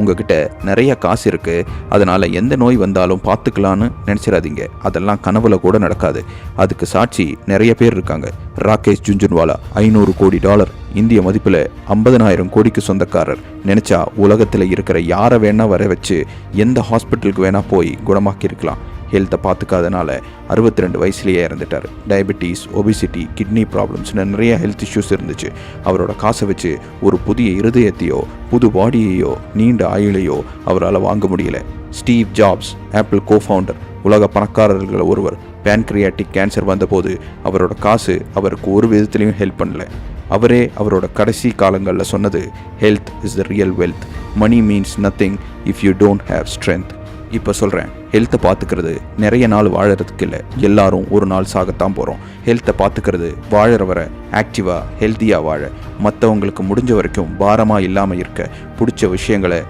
உங்ககிட்ட நிறைய காசு இருக்கு. அதனால எந்த நோய் வந்தாலும் பார்த்துக்கலான்னு நினச்சிடாதீங்க அதெல்லாம் கனவுல கூட நடக்காது. அதுக்கு சாட்சி நிறைய பேர் இருக்காங்க. ராகேஷ் ஜுன்ஜுன்வாலா ஐநூறு கோடி டாலர். இந்திய மதிப்பில் ஐம்பதனாயிரம் கோடிக்கு சொந்தக்காரர். நினைச்சா உலகத்தில் இருக்கிற யாரை வேணா வர வச்சு எந்த ஹாஸ்பிட்டலுக்கு வேணா போய் குணமாக்கியிருக்கலாம். ஹெல்த்தை பார்த்துக்காதனால அறுபத்தி ரெண்டு வயசுலேயே இறந்துட்டார். டயபெட்டிஸ் ஒபிசிட்டி கிட்னி ப்ராப்ளம்ஸ்னு நிறைய ஹெல்த் இஷ்யூஸ் இருந்துச்சு. அவரோட காசை வச்சு ஒரு புதிய இருதயத்தையோ புது பாடியையோ நீண்ட ஆயுளையோ அவரால் வாங்க முடியல. ஸ்டீவ் ஜாப்ஸ் ஆப்பிள் கோஃபவுண்டர் உலக பணக்காரர்கள் ஒருவர் பேன்க்ரியாட்டிக் கேன்சர் வந்தபோது அவரோட காசு அவருக்கு ஒரு விதத்துலையும் ஹெல்ப் பண்ணல. அவரே அவரோட கடைசி காலங்களில் சொன்னது health is the real wealth money means nothing if you don't have strength இப்போ சொல்கிறேன் ஹெல்த்தை பார்த்துக்கிறது நிறைய நாள் வாழறதுக்கு இல்லை. எல்லாரும் ஒரு நாள் சாகத்தான் போகிறோம் ஹெல்த்தை பார்த்துக்கிறது வாழற வர ஆக்டிவாக ஹெல்த்தியாக வாழ. மற்றவங்களுக்கு முடிஞ்ச வரைக்கும் பாரமாக இல்லாமல் இருக்க. பிடிச்ச விஷயங்களை